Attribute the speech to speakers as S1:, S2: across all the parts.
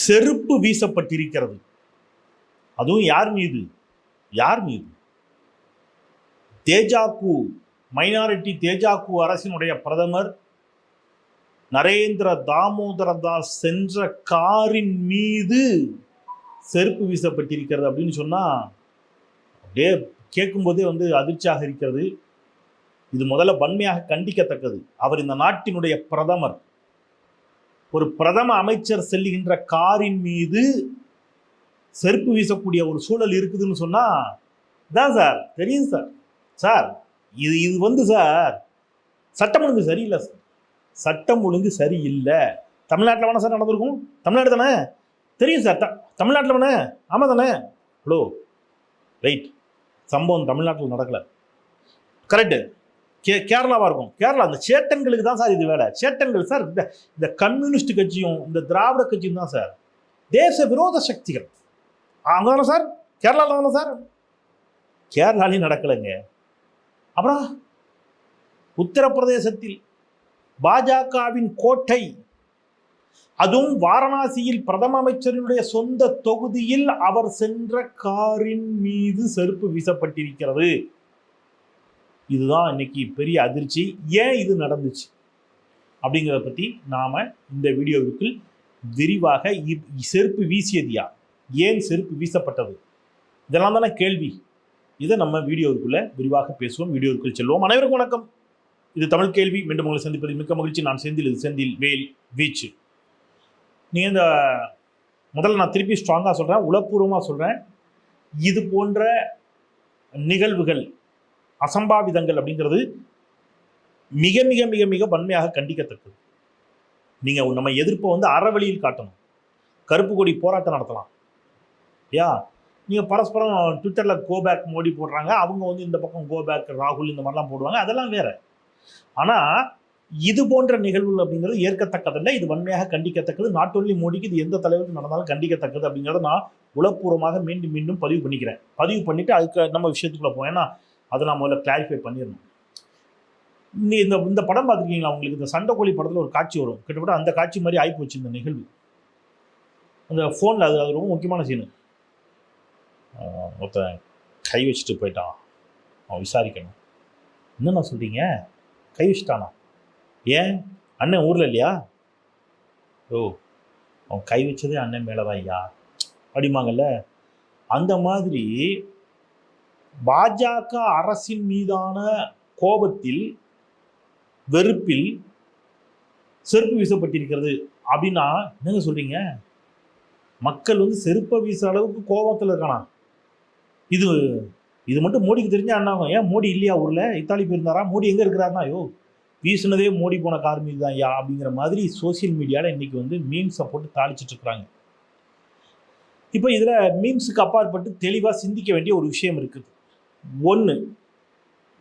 S1: செருப்பு வீசப்பட்டிருக்கிறது. அதுவும் யார் மீது? யார் மீது? தேஜாக்கு மைனாரிட்டி தேஜாக்கு அரசினுடைய பிரதமர் நரேந்திர தாமோதர தாஸ் சென்ற காரின் மீது செருப்பு வீசப்பட்டிருக்கிறது அப்படின்னு சொன்னால் அப்படியே கேட்கும்போதே வந்து அதிர்ச்சியாக இருக்கிறது. இது முதல்ல வன்மையாக கண்டிக்கத்தக்கது. அவர் இந்த நாட்டினுடைய பிரதமர். ஒரு பிரதம அமைச்சர் செல்லுகின்ற காரின் மீது செருப்பு வீசக்கூடிய ஒரு சூழல் இருக்குதுன்னு சொன்னா இதான் சார் தெரியும் சார். சார் இது இது வந்து சார் சட்டம் ஒழுங்கு சரியில்லை சார். சட்டம் ஒழுங்கு சரியில்லை. தமிழ்நாட்டில் வேணா சார் நடந்திருக்கும்? தமிழ்நாடு தானே? தெரியும் சார் த தமிழ்நாட்டில் வேணே ஆமாம் தானே? Hello right. சம்பவம் தமிழ்நாட்டில் நடக்கலை. கரெக்டு கே கேரளாவாக இருக்கும். கேரளா அந்த சேட்டன்களுக்கு தான் சார் இது வேலை. சேட்டன்கள் சார் இந்த இந்த கம்யூனிஸ்ட் கட்சியும் இந்த திராவிட கட்சியும் தான் சார். தேச விரோத சக்திகள். அங்கே தானே சார்? கேரளாவில் தானே சார்? கேரளாலையும் நடக்கலைங்க. அப்புறம் உத்தரப்பிரதேசத்தில் பாஜகவின் கோட்டை அதுவும் வாரணாசியில் பிரதம அமைச்சரினுடைய சொந்த தொகுதியில் அவர் சென்ற காரின் மீது செருப்பு வீசப்பட்டிருக்கிறது. இதுதான் இன்னைக்கு பெரிய அதிர்ச்சி. ஏன் இது நடந்துச்சு? அப்படிங்கிறத பற்றி நாம் இந்த வீடியோவுக்குள் விரிவாக செருப்பு வீசியது யார் ஏன் செருப்பு வீசப்பட்டது? இதெல்லாம் தானே கேள்வி. இதை நம்ம வீடியோவுக்குள்ளே விரிவாக பேசுவோம். வீடியோவுக்குள் செல்வோம். அனைவருக்கும் வணக்கம். இது தமிழ் கேள்வி. மீண்டும் உங்களை சந்திப்பதில் மிக்க மகிழ்ச்சி. நான் செந்தில். இது செந்தில் வேல் வீச்சு. நீங்கள் இந்த முதல்ல நான் திருப்பி ஸ்ட்ராங்காக சொல்கிறேன் உளப்பூர்வமாக சொல்கிறேன் இது போன்ற நிகழ்வுகள் அசம்பாவிதங்கள் அப்படிங்கிறது மிக மிக மிக மிக வன்மையாக கண்டிக்கத்தக்கது. நீங்கள் நம்ம எதிர்ப்பை வந்து அறவழியில் காட்டணும். கருப்பு கொடி போராட்டம் நடத்தலாம். யா? நீங்கள் பரஸ்பரம் ட்விட்டரில் கோபேக் மோடி போடுறாங்க அவங்க வந்து இந்த பக்கம் கோபேக் ராகுல் இந்த மாதிரிலாம் போடுவாங்க அதெல்லாம் வேற. ஆனால் இது போன்ற நிகழ்வுகள் அப்படிங்கிறது ஏற்கத்தக்கதில்லை இது வன்மையாக கண்டிக்கத்தக்கது. நாட் ஒன்லி மோடிக்கு இது எந்த தலைவருக்கு நடந்தாலும் கண்டிக்கத்தக்கது அப்படிங்கிறத நான் உளப்பூர்வமாக மீண்டும் மீண்டும் பதிவு பண்ணிக்கிறேன். பதிவு பண்ணிவிட்டு அதுக்கு நம்ம விஷயத்துக்குள்ளே போய் ஏன்னா அதை நான் முதல்ல கிளாரிஃபை பண்ணிடணும். நீ இந்த இந்த படம் பார்த்துருக்கீங்களா? உங்களுக்கு இந்த சண்டைக்கோழி படத்தில் ஒரு காட்சி வரும். கிட்டத்தட்ட அந்த காட்சி மாதிரி ஆகிப்போச்சு இந்த நிகழ்வு. அந்த ஃபோனில் அது அது ரொம்ப முக்கியமான சீனு ஒருத்தன் கை வச்சுட்டு போயிட்டான். அவன் விசாரிக்கணும். என்னென்ன சொல்கிறீங்க கை வச்சுட்டானா? ஏன்? அண்ணன் ஊரில் இல்லையா? ஓ அவன் கை வச்சதே அண்ணன் மேலே தான் ஐயா. அப்படிமாங்கல்ல அந்த மாதிரி பாஜக அரசின் மீதான கோபத்தில் வெறுப்பில் செருப்பு வீசப்பட்டிருக்கிறது அப்படின்னா என்னங்க சொல்றீங்க? மக்கள் வந்து செருப்பை வீசுற அளவுக்கு கோபத்தில் இருக்கானா? இது இது மட்டும் மோடிக்கு தெரிஞ்சா என்ன ஏன் மோடி இல்லையா ஊரில்? இத்தாலி போயிருந்தாரா? மோடி எங்கே இருக்கிறாருனா ஐயோ வீசுனதே மோடி போன கார் மீது தான் ஐயா அப்படிங்கிற மாதிரி சோஷியல் மீடியாவில் இன்றைக்கி வந்து மீம்ஸை போட்டு தாளிச்சிட்டு இருக்கிறாங்க. இப்போ இதில் மீம்ஸுக்கு அப்பாற்பட்டு தெளிவாக சிந்திக்க வேண்டிய ஒரு விஷயம் இருக்குது. ஒன்று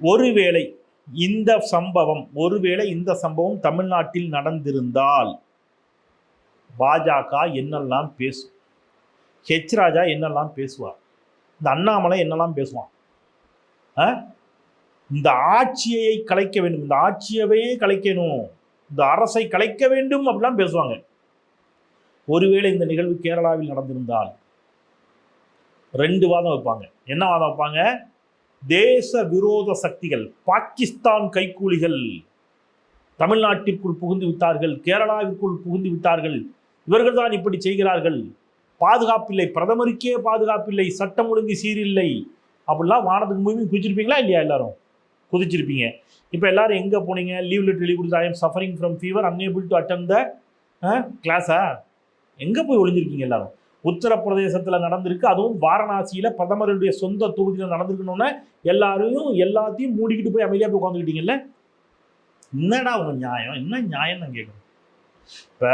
S1: ஒருவேளை இந்த சம்பவம் ஒருவேளை இந்த சம்பவம் தமிழ்நாட்டில் நடந்திருந்தால் பாஜக என்னெல்லாம் பேசும் ஹெச் ராஜா என்னெல்லாம் பேசுவார் இந்த அண்ணாமலை என்னெல்லாம் பேசுவான் ஆ? இந்த ஆட்சியை கலைக்க வேண்டும் இந்த ஆட்சியவே கலைக்கணும் இந்த அரசை கலைக்க வேண்டும் அப்படிலாம் பேசுவாங்க. ஒருவேளை இந்த நிகழ்வு கேரளாவில் நடந்திருந்தால் ரெண்டு வாதம் வைப்பாங்க. என்ன வாதம் வைப்பாங்க? தேச விரோத சக்திகள் பாகிஸ்தான் கைக்கூலிகள் தமிழ்நாட்டிற்குள் புகுந்து விட்டார்கள் கேரளாவிற்குள் புகுந்து விட்டார்கள். இவர்கள் தான் இப்படி செய்கிறார்கள். பாதுகாப்பில்லை பிரதமருக்கே பாதுகாப்பில்லை சட்டம் ஒழுங்கு சீரில்லை. அப்படிலாம் வானத்துக்கு மூவி குதிச்சிருப்பீங்களா இல்லையா எல்லாரும்? குதிச்சிருப்பீங்க. இப்போ எல்லாரும் எங்கே போனீங்க? லீவ் லெட்டர் எழுதி கொடுத்து I am suffering from fever unable to attend the கிளாஸா எங்கே போய் ஒழிஞ்சிருக்கீங்க எல்லாரும்? உத்தரப்பிரதேசத்தில் நடந்திருக்கு. அதுவும் வாரணாசியில் பிரதமருடைய சொந்த தொகுதியில் நடந்திருக்கணும்னா எல்லாரையும் எல்லாத்தையும் மூடிக்கிட்டு போய் அமைதியாக போய் உட்காந்துக்கிட்டீங்கல்ல என்னடா ஒரு நியாயம்? என்ன நியாயம் நான் கேட்கணும் இப்போ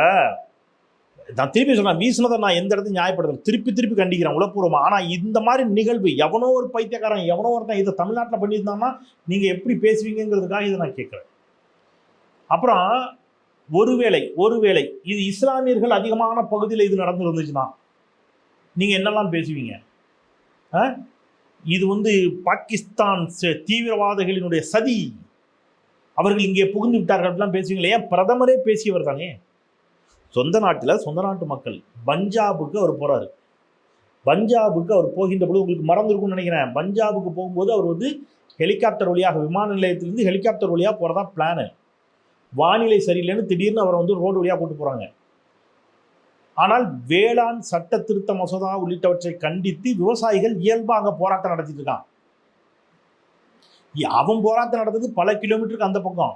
S1: நான் திருப்பி சொன்னா வீசினதை நான் எந்த இடத்துல நியாயப்படுத்தல. திருப்பி திருப்பி கண்டிக்கிறேன் உளப்பூர்வமா. ஆனால் இந்த மாதிரி நிகழ்வு எவனோ ஒரு பைத்தியக்காரன் எவனோ ஒருத்தன் இதை தமிழ்நாட்டில் பண்ணியிருந்தான்னா நீங்கள் எப்படி பேசுவீங்கங்கிறதுக்காக இதை நான் கேட்குறேன். அப்புறம் ஒருவேளை ஒருவேளை இது இஸ்லாமியர்கள் அதிகமான பகுதியில் இது நடந்துருந்துச்சுன்னா நீங்கள் என்னெல்லாம் பேசுவீங்க? ஆ? இது வந்து பாகிஸ்தான் தீவிரவாதிகளினுடைய சதி. அவர்கள் இங்கே புகுந்து விட்டார்கள் அப்படிலாம் பேசுவீங்களே? ஏன் பிரதமரே பேசியவர் தானே? சொந்த நாட்டில் சொந்த நாட்டு மக்கள் பஞ்சாபுக்கு அவர் போகிறார் பஞ்சாபுக்கு அவர் போகின்ற பொழுது உங்களுக்கு மறந்துருக்கும்னு நினைக்கிறேன். பஞ்சாபுக்கு போகும்போது அவர் வந்து ஹெலிகாப்டர் வழியாக விமான நிலையத்திலிருந்து ஹெலிகாப்டர் வழியாக போகிறதா பிளானு வானிலை சரியில்லைன்னு திடீர்னு அவரை வந்து ரோடு வழியாக கூட்டு போகிறாங்க ஆனால் வேளாண் சட்ட திருத்த மசோதா உள்ளிட்டவற்றை கண்டித்து விவசாயிகள் இயல்பாக அங்கே போராட்டம் நடத்திட்டு இருக்கான் அவன் போராட்டம் நடந்தது பல கிலோமீட்டருக்கு அந்த பக்கம்.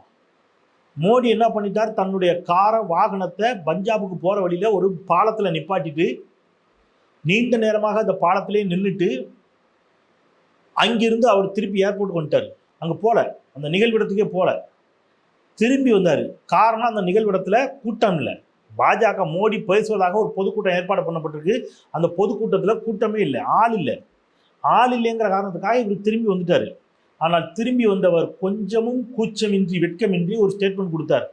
S1: மோடி என்ன பண்ணிட்டார்? தன்னுடைய கார வாகனத்தை பஞ்சாபுக்கு போகிற வழியில் ஒரு பாலத்தில் நிப்பாட்டிட்டு நீண்ட நேரமாக அந்த பாலத்திலே நின்றுட்டு அங்கிருந்து அவர் திருப்பி ஏர்போர்ட் வந்துட்டார். அங்கே போல அந்த நிகழ்விடத்துக்கே போல. திரும்பி வந்தார். காரணம் அந்த நிகழ்விடத்தில் கூட்டம் இல்லை. பாஜக மோடி பேசுவதாக ஒரு பொதுக்கூட்டம் ஏற்பாடு பண்ணப்பட்டிருக்கு. அந்த பொதுக்கூட்டத்தில் கூட்டமே இல்லை ஆள் இல்லை. ஆள் இல்லைங்கிற காரணத்துக்காக இவர் திரும்பி வந்துட்டார். ஆனால் திரும்பி வந்தவர் கொஞ்சமும் கூச்சமின்றி வெட்கமின்றி ஒரு ஸ்டேட்மெண்ட் கொடுத்தார்.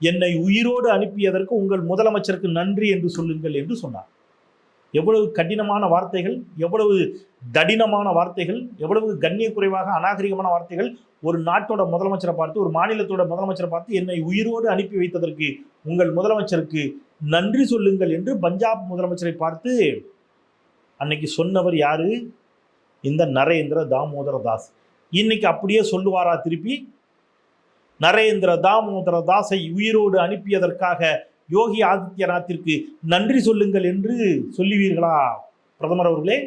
S1: என்னை உயிரோடு அனுப்பியதற்கு உங்கள் முதலமைச்சருக்கு நன்றி என்று சொல்லுங்கள் என்று சொன்னார். எவ்வளவு கடினமான வார்த்தைகள் எவ்வளவு தடினமான வார்த்தைகள் எவ்வளவு கண்ணிய குறைவாக அநாகரிகமான வார்த்தைகள் ஒரு நாட்டோட முதலமைச்சரை பார்த்து ஒரு மாநிலத்தோட முதலமைச்சரை பார்த்து என்னை உயிரோடு அனுப்பி வைத்ததற்கு உங்கள் முதலமைச்சருக்கு நன்றி சொல்லுங்கள் என்று பஞ்சாப் முதலமைச்சரை பார்த்து அன்னைக்கு சொன்னவர் யாரு? இந்த நரேந்திர தாமோதர தாஸ். இன்னைக்கு அப்படியே சொல்லுவாரா திருப்பி? நரேந்திர தாமோதர தாஸை உயிரோடு அனுப்பியதற்காக யோகி ஆதித்யநாத்திற்கு நன்றி சொல்லுங்கள் என்று சொல்லுவீர்களா? பிரதமர் அவர்களே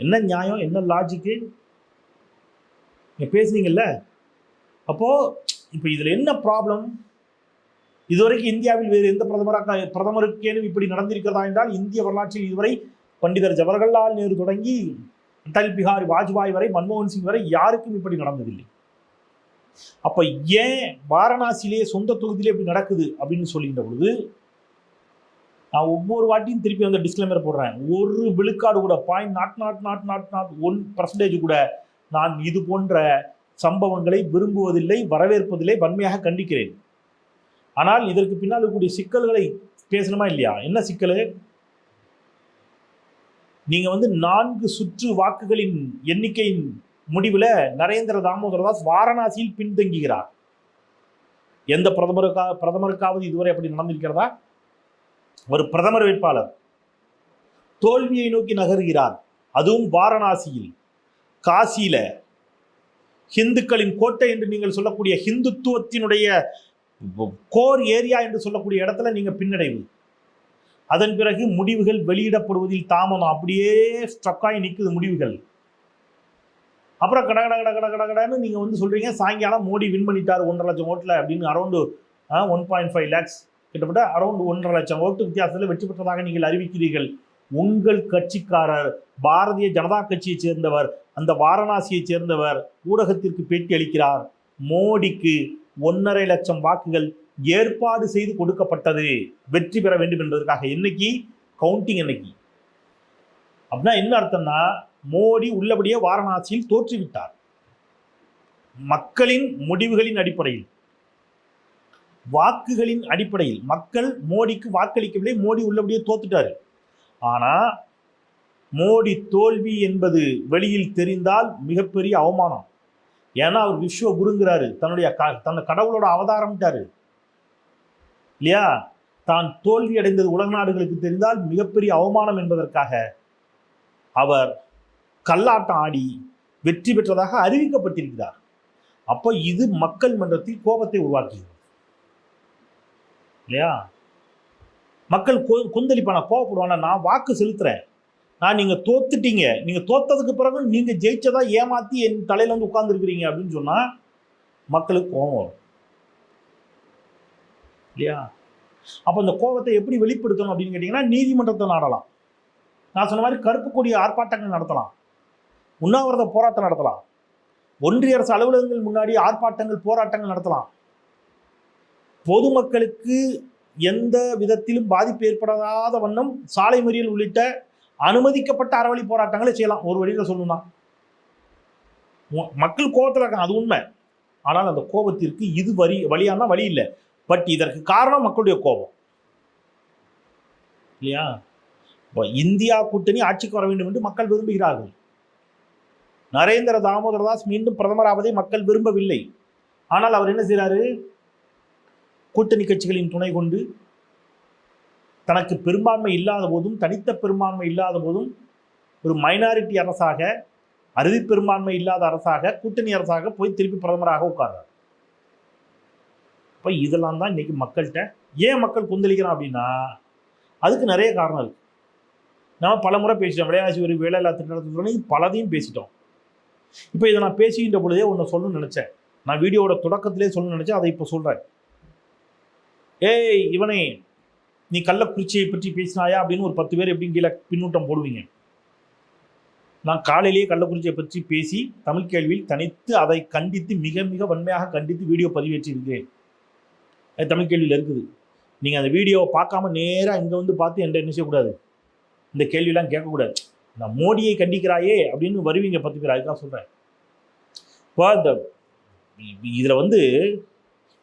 S1: என்ன நியாயம் என்ன லாஜிக்கு நீங்கள் பேசுனீங்கல்ல? அப்போது இப்போ இதில் என்ன ப்ராப்ளம் இதுவரைக்கும் இந்தியாவில் வேறு எந்த பிரதமராக பிரதமருக்கேனும் இப்படி நடந்திருக்கிறதா என்றால் இந்திய வரலாற்றில் இதுவரை பண்டிதர் ஜவஹர்லால் நேரு தொடங்கி அடல் பிஹாரி வாஜ்பாய் வரை மன்மோகன் சிங் வரை யாருக்கும் இப்படி நடந்ததில்லை. அப்போ ஏன் வாரணாசியிலே சொந்த தொகுதியிலே இப்படி நடக்குது அப்படின்னு சொல்லுகின்ற பொழுது நான் ஒவ்வொரு வாட்டியும் திருப்பி வந்து டிஸ்க்ளைமர் போடுறேன். ஒரு விழுக்காடு கூட point naught naught naught naught naught one percentage கூட நான் இது போன்ற சம்பவங்களை விரும்புவதில்லை வரவேற்பதில்லை வன்மையாக கண்டிக்கிறேன். ஆனால் இதற்கு பின்னால் இருக்கக்கூடிய சிக்கல்களை பேசணுமா இல்லையா? என்ன சிக்கல்? நீங்கள் வந்து நான்கு சுற்று வாக்குகளின் எண்ணிக்கையின் முடிவில் நரேந்திர தாமோதர தாஸ் வாரணாசியில் பின்தங்குகிறார். எந்த பிரதமருக்கா பிரதமருக்காவது இதுவரை அப்படி நடந்திருக்கிறதா? ஒரு பிரதமர் வேட்பாளர். தோல்வியை நோக்கி நகர்கிறார். அதுவும் வாரணாசியில். காசியில ஹிந்துக்களின் கோட்டை என்று நீங்கள் சொல்லக்கூடிய ஹிந்துத்துவத்தினுடைய கோர் ஏரியா என்று சொல்லக்கூடிய இடத்துல நீங்க பின்னடைவு. அதன் பிறகு முடிவுகள் வெளியிடப்படுவதில் தாமதம். அப்படியே ஸ்ட்ரக்காகி நிற்குது முடிவுகள். அப்புறம் கட கட கட கட கட கடன்னு நீங்கள் வந்து சொல்கிறீங்க சாயங்காலம் மோடி வின் பண்ணிட்டார் ஒன்றரை லட்சம் ஓட்டில் அப்படின்னு around one point five lakhs கிட்டத்தட்ட அரௌண்ட் ஒன்றரை லட்சம் ஓட்டு வித்தியாசத்தில் வெற்றி பெற்றதாக நீங்கள் அறிவிக்கிறீர்கள். உங்கள் கட்சிக்காரர் பாரதிய ஜனதா கட்சியைச் சேர்ந்தவர் அந்த வாரணாசியைச் சேர்ந்தவர் ஊடகத்திற்கு பேட்டி அளிக்கிறார். மோடிக்கு ஒன்றரை லட்சம் வாக்குகள் ஏற்பாடு செய்து கொடுக்கப்பட்டது. வெற்றி பெற வேண்டும் என்பதற்காக என்னைக்கு? கவுண்டிங் என்னைக்கு அப்படின்னா என்ன அர்த்தம்னா மோடி உள்ளபடியே வாரணாசியில் தோற்றுவிட்டார். மக்களின் முடிவுகளின் அடிப்படையில். வாக்குகளின் அடிப்படையில். மக்கள் மோடிக்கு வாக்களிக்கவில்லை மோடி உள்ளபடியே தோத்துட்டாரு. ஆனால் மோடி தோல்வி என்பது வெளியில் தெரிந்தால் மிகப்பெரிய அவமானம். ஏன்னா அவர் விஸ்வ குருங்கிறாரு. தன்னுடைய க- தன்னை கடவுளோட அவதாரம்ட்டாரு இல்லையா? தான் தோல்வி அடைந்தது உலக நாடுகளுக்கு தெரிந்தால் மிகப்பெரிய அவமானம் என்பதற்காக அவர் கல்லாட்டம் ஆடி வெற்றி பெற்றதாக அறிவிக்கப்பட்டிருக்கிறார். அப்போ இது மக்கள் மன்றத்தில் கோபத்தை உருவாக்குகிறது. இல்லையா? மக்கள் கொந்தளிப்பான கோவப்படுவானா நான் வாக்கு செலுத்துறேன். நான் நீங்கள் தோத்துட்டீங்க. நீங்கள் தோத்ததுக்கு பிறகு நீங்கள் ஜெயிச்சதா ஏமாற்றி என் தலையில் வந்து உட்காந்துருக்கிறீங்க அப்படின்னு சொன்னால் மக்களுக்கு கோபம் வரும். இல்லையா? அப்போ இந்த கோபத்தை எப்படி வெளிப்படுத்தணும் அப்படின்னு கேட்டிங்கன்னா நீதிமன்றத்தை நாடலாம். நான் சொன்ன மாதிரி கருப்பு கொடி ஆர்ப்பாட்டங்கள் நடத்தலாம். உண்ணாவிரத போராட்டம் நடத்தலாம். ஒன்றிய அரசு அலுவலகங்கள் முன்னாடி ஆர்ப்பாட்டங்கள் போராட்டங்கள் நடத்தலாம். பொதுமக்களுக்கு எந்த விதத்திலும் பாதிப்பு ஏற்படாத வண்ணம் சாலை மறியல் உள்ளிட்ட அனுமதிக்கப்பட்ட அறவழி போராட்டங்களே செய்யலாம். ஒரு வழியில் சொல்லணும்னா. மக்கள் கோபத்தில் இருக்காங்க. அது உண்மை. ஆனால் அந்த கோபத்திற்கு இது வரி வழியானா வழி இல்லை. பட் இதற்கு காரணம் மக்களுடைய கோபம். இல்லையா? இப்போ இந்தியா கூட்டணி ஆட்சிக்கு வர வேண்டும் என்று மக்கள் விரும்புகிறார்கள். நரேந்திர தாமோதர தாஸ் மீண்டும் பிரதமராவதை மக்கள் விரும்பவில்லை. ஆனால் அவர் என்ன செய்கிறாரு கூட்டணி கட்சிகளின் துணை கொண்டு தனக்கு பெரும்பான்மை இல்லாத போதும் தனித்த பெரும்பான்மை இல்லாத போதும் ஒரு மைனாரிட்டி அரசாக அறுதி பெரும்பான்மை இல்லாத அரசாக கூட்டணி அரசாக போய் திருப்பி பிரதமராக உட்கார்றார். அப்போ இதெல்லாம் தான் இன்றைக்கி மக்கள்கிட்ட ஏன் மக்கள் கொந்தளிக்கிறான் அப்படின்னா அதுக்கு நிறைய காரணம் இருக்குது நம்ம பல முறை பேசிட்டோம் விளையாசி ஒரு வேலையில்லா திட்டத்தில் பலதையும் பேசிட்டோம். இப்போ இதை நான் பேசிக்கின்ற பொழுதே ஒன்று சொல்லணும்னு நினச்சேன். நான் வீடியோவோட தொடக்கத்திலே சொல்லணும்னு நினச்சேன் அதை இப்போ சொல்கிறேன் ஏய் இவனே நீ கள்ளக்குறிச்சியை பற்றி பேசினாயா அப்படின்னு ஒரு பத்து பேர் எப்படி கீழே பின்னூட்டம் போடுவீங்க. நான் காலையிலேயே கள்ளக்குறிச்சியை பற்றி பேசி தமிழ் கேள்வியில் தனித்து அதை கண்டித்து மிக மிக வன்மையாக கண்டித்து வீடியோ பதிவேற்றியிருக்கிறேன் அது தமிழ் கேள்வியில் இருக்குது. நீங்கள் அந்த வீடியோவை பார்க்காம நேராக இங்கே வந்து பார்த்து என்கிட்ட என்ன செய்யக்கூடாது? இந்த கேள்வியெல்லாம் கேட்கக்கூடாது. நான் மோடியை கண்டிக்கிறாயே அப்படின்னு வருவீங்க பத்து பேர் அதுக்காக சொல்கிறேன் இப்போ இந்த இதில் வந்து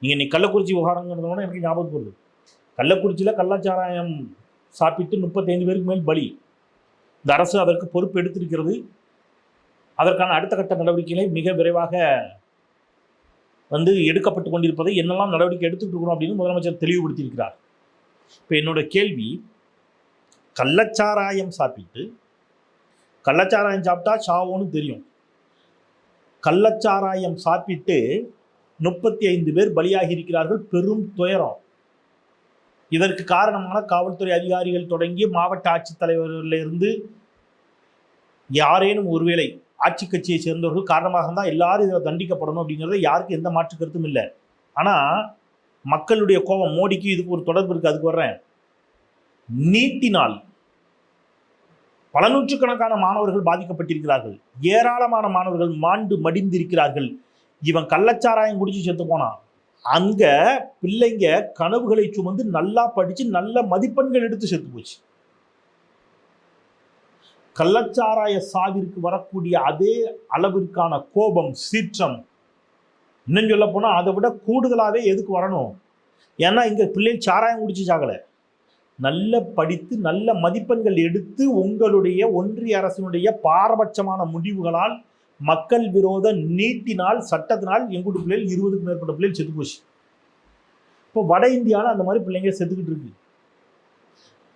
S1: நீங்கள் இன்னைக்கு கள்ளக்குறிச்சி விவகாரங்கிறதோட எனக்கு ஞாபகம் வருது. கள்ளக்குறிச்சியில் கள்ளச்சாராயம் சாப்பிட்டு முப்பத்தைந்து பேருக்கு மேல் பலி. இந்த அரசு அதற்கு பொறுப்பு எடுத்திருக்கிறது. அதற்கான அடுத்த கட்ட நடவடிக்கைகளை மிக விரைவாக வந்து எடுக்கப்பட்டு கொண்டிருப்பதை என்னெல்லாம் நடவடிக்கை எடுத்துகிட்டு இருக்கிறோம் அப்படின்னு முதலமைச்சர் தெளிவுபடுத்தியிருக்கிறார். இப்போ என்னோட கேள்வி கள்ளச்சாராயம் சாப்பிட்டு கள்ளச்சாராயம் சாப்பிட்டா சாவோன்னு தெரியும். கள்ளச்சாராயம் சாப்பிட்டு முப்பத்தி ஐந்து பேர் பலியாகி இருக்கிறார்கள். பெரும் துயரம். இதற்கு காரணமான காவல்துறை அதிகாரிகள் தொடங்கி மாவட்ட ஆட்சித்தலைவர்களிலிருந்து யாரேனும் ஒருவேளை ஆட்சி கட்சியை சேர்ந்தவர்கள் காரணமாக இருந்தால் எல்லாரும் இதில் தண்டிக்கப்படணும் அப்படிங்கிறது யாருக்கும் எந்த மாற்று கருத்தும் இல்லை. ஆனால் மக்களுடைய கோபம் மோடிக்கு இதுக்கு ஒரு தொடர்பு இருக்குது அதுக்கு வர்றேன். நீட்டினால் பல நூற்றுக்கணக்கான மாணவர்கள் பாதிக்கப்பட்டிருக்கிறார்கள். ஏராளமான மாணவர்கள் மாண்டு மடிந்திருக்கிறார்கள். இவன் கள்ளச்சாராயம் குடிச்சு செத்து போனான். அங்க பிள்ளைங்க கனவுகளை சுமந்து நல்லா படிச்சு நல்ல மதிப்பெண்கள் எடுத்து செத்து போச்சு. கள்ளச்சாராய சாவிற்கு வரக்கூடிய அதே அளவிற்கான கோபம் சீற்றம். இன்னும் சொல்ல போனா அதை விட கூடுதலாகவே எதுக்கு வரணும்? ஏன்னா இங்க பிள்ளை சாராயம் குடிச்சு சாகலை. நல்ல படித்து நல்ல மதிப்பெண்கள் எடுத்து உங்களுடைய ஒன்றிய அரசினுடைய பாரபட்சமான முடிவுகளால் மக்கள் விரோத நீட்டினால் சட்டத்தினால் எங்குட்டு பிள்ளைகள் இருபதுக்கும் மேற்பட்ட பிள்ளைகள் செத்து போச்சு. இப்போ வட இந்தியாவில் அந்த மாதிரி பிள்ளைங்க செத்துக்கிட்டு இருக்கு.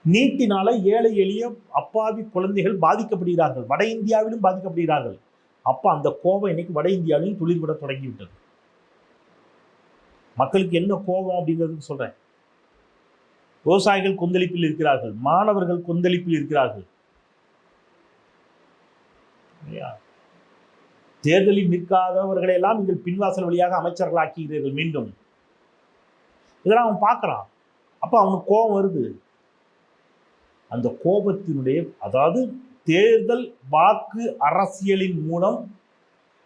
S1: நீட்டினால ஏழை எளிய அப்பாவி குழந்தைகள் பாதிக்கப்படுகிறார்கள். வட இந்தியாவிலும் பாதிக்கப்படுகிறார்கள். அப்போ அந்த கோபம் இன்னைக்கு வட இந்தியாவிலும் துளிர்விட தொடங்கிவிட்டது. மக்களுக்கு என்ன கோபம் அப்படிங்கிறதுக்கு சொல்றேன். விவசாயிகள் கொந்தளிப்பில் இருக்கிறார்கள். மாணவர்கள் கொந்தளிப்பில் இருக்கிறார்கள். இல்லையா? தேர்தலில் நிற்காதவர்களை எல்லாம் நீங்கள் பின்வாசல் வழியாக அமைச்சர்களாக்குகிறீர்கள் மீண்டும். இதெல்லாம் அவன் பார்க்குறான். அப்போ அவனுக்கு கோபம் வருது. அந்த கோபத்தினுடைய அதாவது தேர்தல் வாக்கு அரசியலின் மூலம்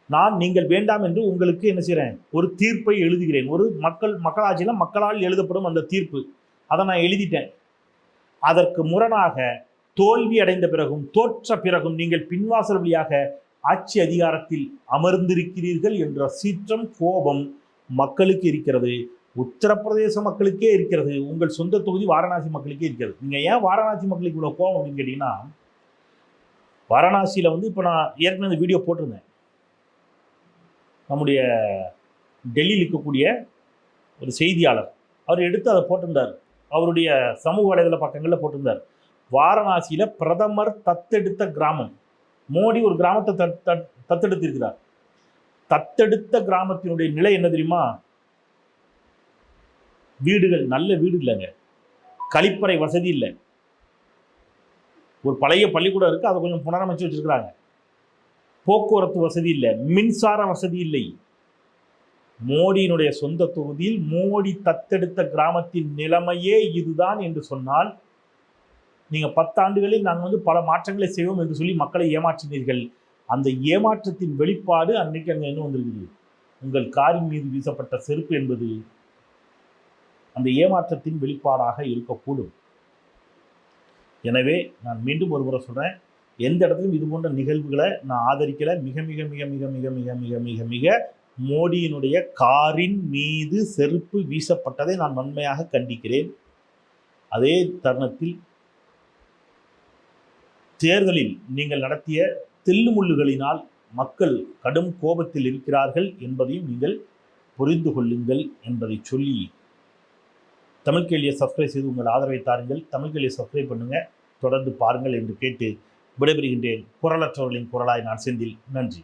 S1: நான் நீங்கள் வேண்டாம் என்று உங்களுக்கு என்ன செய்கிறேன் ஒரு தீர்ப்பை எழுதுகிறேன். ஒரு மக்கள் மக்களாட்சியில் மக்களால் எழுதப்படும் அந்த தீர்ப்பு. அதை நான் எழுதிட்டேன். அதற்கு முரணாக தோல்வி அடைந்த பிறகும் தோற்ற பிறகும் நீங்கள் பின்வாசல் வழியாக ஆட்சி அதிகாரத்தில் அமர்ந்திருக்கிறீர்கள் என்ற சீற்றம் கோபம் மக்களுக்கு இருக்கிறது. உத்தரப்பிரதேச மக்களுக்கே இருக்கிறது. உங்கள் சொந்த தொகுதி வாரணாசி மக்களுக்கே இருக்கிறது. நீங்கள் ஏன் வாரணாசி மக்களுக்கு இவ்வளோ கோபம் அப்படின்னு கேட்டிங்கன்னா வாரணாசியில் வந்து இப்போ நான் ஏற்கனவே இந்த வீடியோ போட்டிருந்தேன். நம்முடைய டெல்லியில் இருக்கக்கூடிய ஒரு செய்தியாளர் அவர் எடுத்து அதை போட்டிருந்தார். அவருடைய சமூக வலைதள பக்கங்களில் போட்டிருந்தார். வாரணாசியில் பிரதமர் தத்தெடுத்த கிராமம். மோடி ஒரு கிராமத்தை தத் தத்- தத்தெடுத்திருக்கிறார். தத்தெடுத்த கிராமத்தினுடைய நிலை என்ன தெரியுமா? வீடுகள் நல்ல வீடு இல்லைங்க. கழிப்பறை வசதி இல்லை. ஒரு பழைய பள்ளிக்கூடம் இருக்கு அதை கொஞ்சம் புனரமைச்சு வச்சிருக்கிறாங்க. போக்குவரத்து வசதி இல்லை மின்சார வசதி இல்லை. மோடியினுடைய சொந்த தொகுதியில் மோடி தத்தெடுத்த கிராமத்தின் நிலைமையே இதுதான் என்று சொன்னால் நீங்கள் பத்தாண்டுகளில் நாங்கள் வந்து பல மாற்றங்களை செய்வோம் என்று சொல்லி மக்களை ஏமாற்றினீர்கள். அந்த ஏமாற்றத்தின் வெளிப்பாடு அன்றைக்கு அங்கே என்ன வந்திருக்குது? உங்கள் காரின் மீது வீசப்பட்ட செருப்பு என்பது அந்த ஏமாற்றத்தின் வெளிப்பாடாக இருக்கக்கூடும். எனவே நான் மீண்டும் ஒரு முறை சொல்கிறேன் எந்த இடத்துலையும் இது போன்ற நிகழ்வுகளை நான் ஆதரிக்கலை. மிக மிக மிக மிக மிக மிக மிக மிக மிக மோடியினுடைய காரின் மீது செருப்பு வீசப்பட்டதை நான் வன்மையாக கண்டிக்கிறேன். அதே தருணத்தில் தேர்தலில் நீங்கள் நடத்திய தில்லுமுள்ளுகளினால் மக்கள் கடும் கோபத்தில் இருக்கிறார்கள் என்பதையும் நீங்கள் புரிந்து கொள்ளுங்கள் என்பதை சொல்லி தமிழ் கேள்வியை சப்ஸ்கிரைப் செய்து உங்கள் ஆதரவை தாருங்கள். தமிழ் கேள்வியை சப்ஸ்கிரைப் பண்ணுங்கள் தொடர்ந்து பாருங்கள் என்று கேட்டு விடைபெறுகின்றேன். குரலற்றவர்களின் குரலாய் நான் செந்தில். நன்றி.